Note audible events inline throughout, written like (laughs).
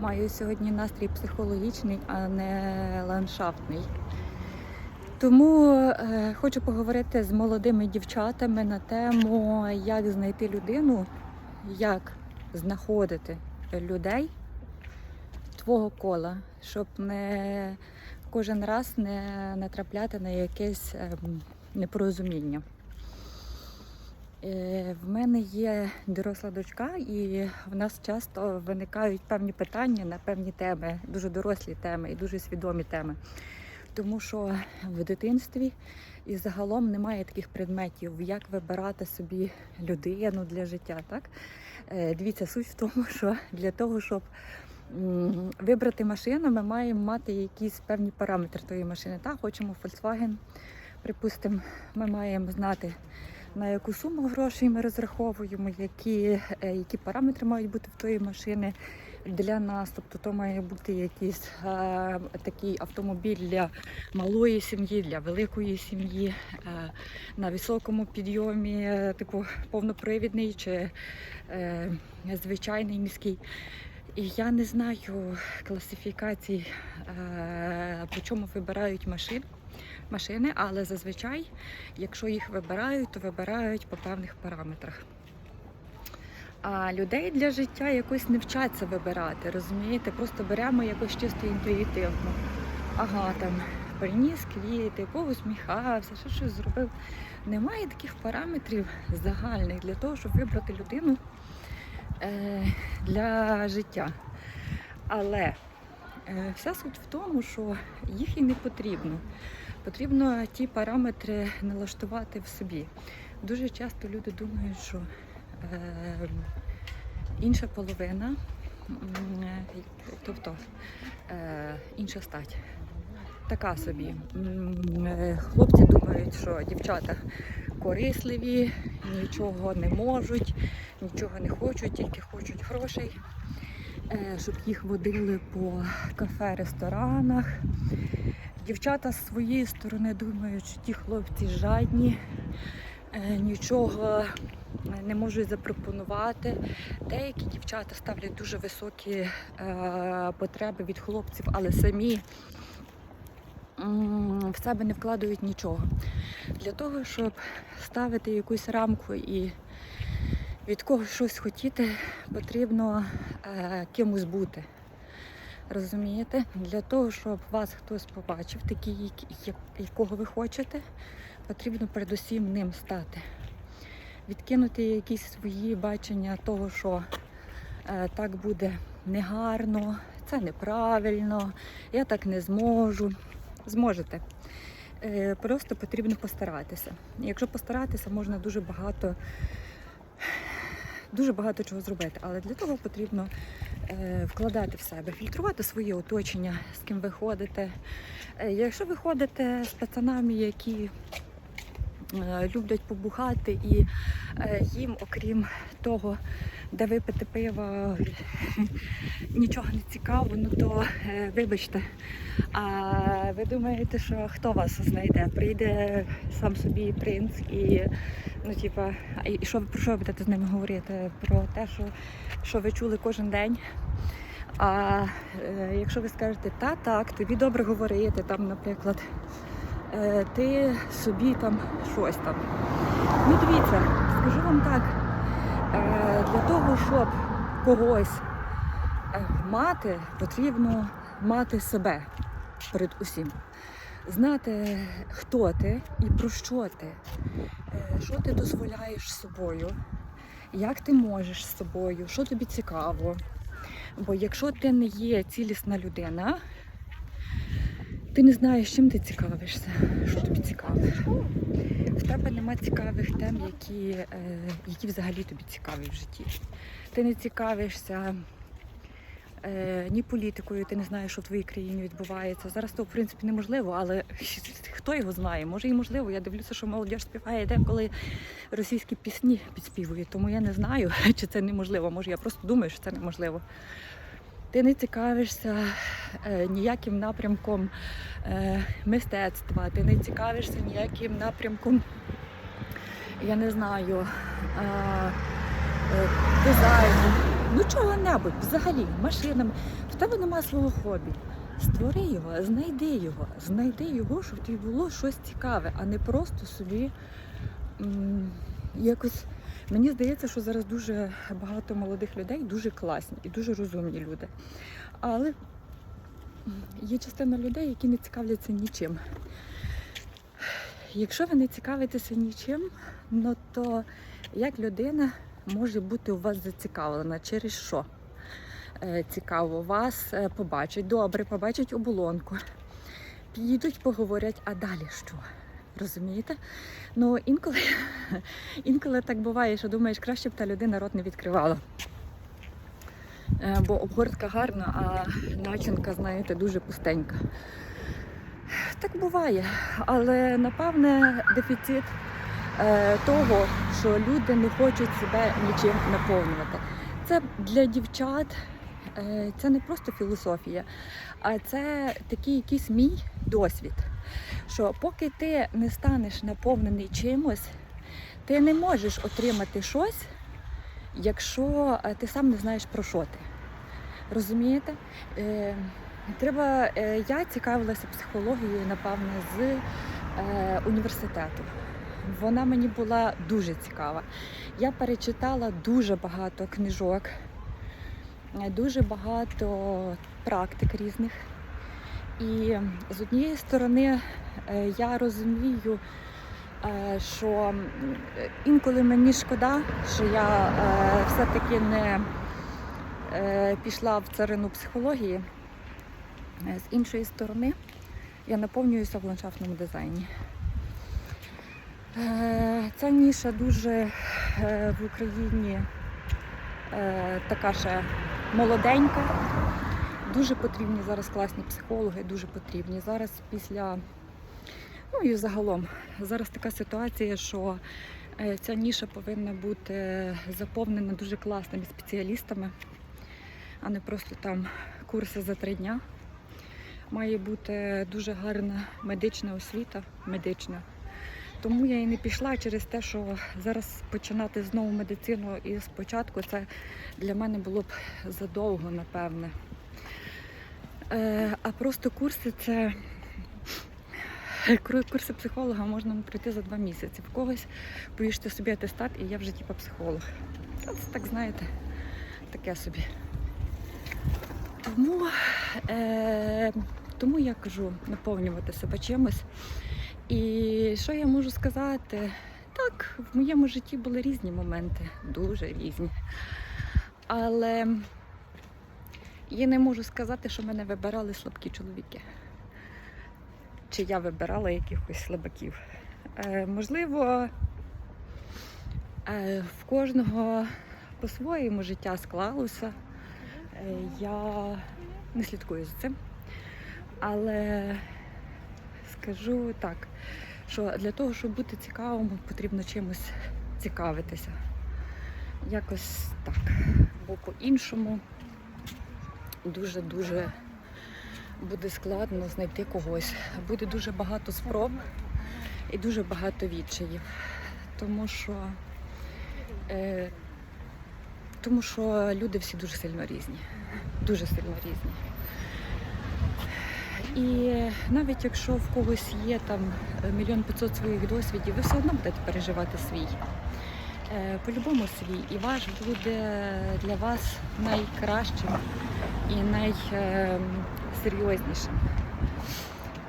Маю сьогодні настрій психологічний, а не ландшафтний. Тому е, хочу поговорити з молодими дівчатами на тему, як знайти людину, як знаходити людей твого кола, щоб не кожен раз не натрапляти на якесь ем, непорозуміння. Е, В мене є доросла дочка, і в нас часто виникають певні питання на певні теми, дуже дорослі теми і дуже свідомі теми. Тому що в дитинстві і загалом немає таких предметів, як вибирати собі людину для життя. Так? Е, Дивіться, суть в тому, що для того, щоб вибрати машину, ми маємо мати якісь певні параметри тої машини. Так, хочемо Volkswagen, припустимо, ми маємо знати на яку суму грошей ми розраховуємо, які, е, які параметри мають бути в тої машини для нас. Тобто то має бути якийсь е, такий автомобіль для малої сім'ї, для великої сім'ї, е, на високому підйомі, типу повнопривідний чи звичайний міський. І я не знаю класифікацій, е, по чому вибирають машин, машини, але зазвичай, якщо їх вибирають, то вибирають по певних параметрах. А людей для життя якось не вчаться вибирати, розумієте? Просто беремо якось чисто інтуїтивно. Ага, там приніс квіти, повусміхався, що щось зробив. Немає таких параметрів загальних для того, щоб вибрати людину для життя. Але е, вся суть в тому, що їх і не потрібно. Потрібно ті параметри налаштувати в собі. Дуже часто люди думають, що е, інша половина, е, тобто е, інша стать, така собі. Е, Хлопці думають, що дівчата корисливі, нічого не можуть, нічого не хочуть, тільки хочуть грошей, е, щоб їх водили по кафе, ресторанах. Дівчата з своєї сторони думають, що ті хлопці жадні, е, нічого не можуть запропонувати. Деякі дівчата ставлять дуже високі е, потреби від хлопців, але самі в себе не вкладають нічого. Для того, щоб ставити якусь рамку і від когось щось хотіти, потрібно е, кимось бути. Розумієте? Для того, щоб вас хтось побачив, такий, як- як- якого ви хочете, потрібно передусім ним стати. Відкинути якісь свої бачення того, що е, так буде негарно, це неправильно, я так не зможу. Зможете. Е, просто потрібно постаратися. Якщо постаратися, можна дуже багато, дуже багато чого зробити. Але для того потрібно е, вкладати в себе, фільтрувати своє оточення, з ким ви ходите. Е, Якщо ви ходите з пацанами, які люблять побухати і е, їм, окрім того, де випити пива, (laughs) нічого не цікаво, ну то е, вибачте. А ви думаєте, що хто вас знайде? Прийде сам собі принц і ну, типа, і що про що ви будете з ними говорити? Про те, що, що ви чули кожен день. А е, якщо ви скажете, та так, тобі добре говорити, там, наприклад, е, ти собі там щось там. Ну дивіться, скажу вам так, е, для того, щоб когось е, мати, потрібно мати себе перед усім. Знати, хто ти і про що ти, е, що ти дозволяєш собою, як ти можеш з собою, що тобі цікаво. Бо якщо ти не є цілісна людина, ти не знаєш, чим ти цікавишся, що тобі цікаво. В тебе нема цікавих тем, які, е, які взагалі тобі цікаві в житті. Ти не цікавишся е, ні політикою, ти не знаєш, що в твоїй країні відбувається. Зараз то, в принципі, неможливо, але (laughs) хто його знає? Може і можливо. Я дивлюся, що молодь співає деколи російські пісні підспівує, тому я не знаю, (laughs) чи це неможливо. Може, я просто думаю, що це неможливо. Ти не цікавишся е, ніяким напрямком е, мистецтва, ти не цікавишся ніяким напрямком, я не знаю, е, дизайну, ну чого-небудь, взагалі, машинами. В тебе нема свого хобі. Створи його, знайди його, знайди його, щоб тобі було щось цікаве, а не просто собі м, якось. Мені здається, що зараз дуже багато молодих людей дуже класні і дуже розумні люди. Але є частина людей, які не цікавляться нічим. Якщо ви не цікавитеся нічим, ну то як людина може бути у вас зацікавлена? Через що? Е, Цікаво, вас е, побачать, добре, побачать оболонку, підійдуть, поговорять, а далі що? Розумієте? Ну інколи, (laughs) інколи так буває, що думаєш, краще б та людина рот не відкривала. Е, Бо обгортка гарна, а начинка, знаєте, дуже пустенька. Так буває, але напевне дефіцит е, того, що люди не хочуть себе нічим наповнювати. Це для дівчат, це не просто філософія, а це такий якийсь мій досвід. Що поки ти не станеш наповнений чимось, ти не можеш отримати щось, якщо е, ти сам не знаєш про що ти. Розумієте? Е, Треба, е, я цікавилася психологією, напевне, з е, університету. Вона мені була дуже цікава. Я перечитала дуже багато книжок, е, дуже багато практик різних. І з однієї сторони е, я розумію, е, що інколи мені шкода, що я е, все-таки не пішла в царину психології. З іншої сторони, я наповнююся в ландшафтному дизайні. Ця ніша дуже в Україні така ще молоденька. Дуже потрібні зараз класні психологи, дуже потрібні. Зараз після, ну і загалом, зараз така ситуація, що е, ця ніша повинна бути заповнена дуже класними спеціалістами, а не просто там курси за три дня має бути дуже гарна медична освіта, медична. Тому я і не пішла через те, що зараз починати знову медицину і спочатку це для мене було б задовго, напевне. Е, а просто курси це курси психолога можна пройти за два місяці. В когось повіжте собі атестат, і я вже типа психолог. Це так знаєте, таке собі. Тому, е, тому я кажу наповнювати себе чимось. І що я можу сказати? Так, в моєму житті були різні моменти, дуже різні. Але я не можу сказати, що мене вибирали слабкі чоловіки. Чи я вибирала якихось слабаків. Е, можливо, е, в кожного по-своєму життя склалося. Е, Я не слідкую за цим. Але скажу так, що для того, щоб бути цікавим, потрібно чимось цікавитися. Якось так. Бо по-іншому дуже-дуже буде складно знайти когось. Буде дуже багато спроб і дуже багато відчаїв. Тому що, е, тому що люди всі дуже сильно різні. Дуже сильно різні. І навіть якщо в когось є там мільйон п'ятсот своїх досвідів, ви все одно будете переживати свій. Е, По-любому свій. І ваш буде для вас найкращим і найсерйознішим.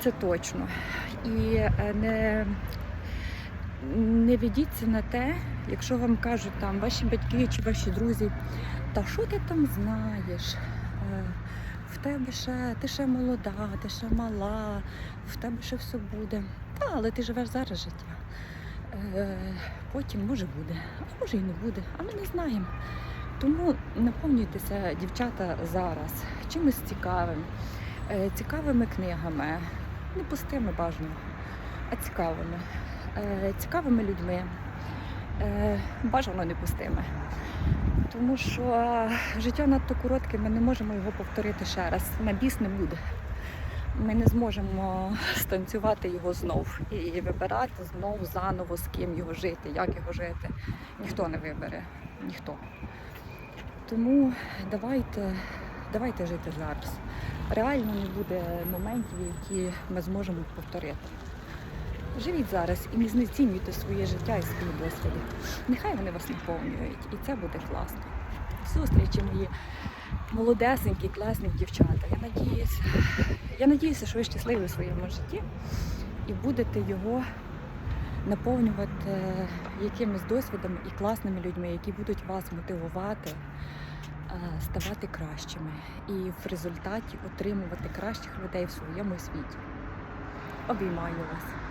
Це точно. І е, не, не ведіться на те, якщо вам кажуть там ваші батьки чи ваші друзі, та що ти там знаєш? В тебе ще, ти ще молода, ти ще мала, в тебе ще все буде. Та, але ти живеш зараз життя. Е, Потім може буде, а може і не буде, а ми не знаємо. Тому наповнюйтеся, дівчата, зараз чимось цікавим, е, цікавими книгами, не пустими бажано, а цікавими, е, цікавими людьми, е, бажано не пустими. Тому що життя надто коротке, ми не можемо його повторити ще раз. На біс не буде. Ми не зможемо станцювати його знов і вибирати знов заново, з ким його жити, як його жити. Ніхто не вибере, ніхто. Тому давайте, давайте жити зараз. Реально не буде моментів, які ми зможемо повторити. Живіть зараз і не знецінюйте своє життя і свої досвіди. Нехай вони вас наповнюють, і це буде класно. Зустрічі мої молодесенькі, класні дівчата. Я надіюся, я надіюся, що ви щасливі у своєму житті і будете його наповнювати якимись досвідами і класними людьми, які будуть вас мотивувати е, ставати кращими і в результаті отримувати кращих людей в своєму світі. Обіймаю вас.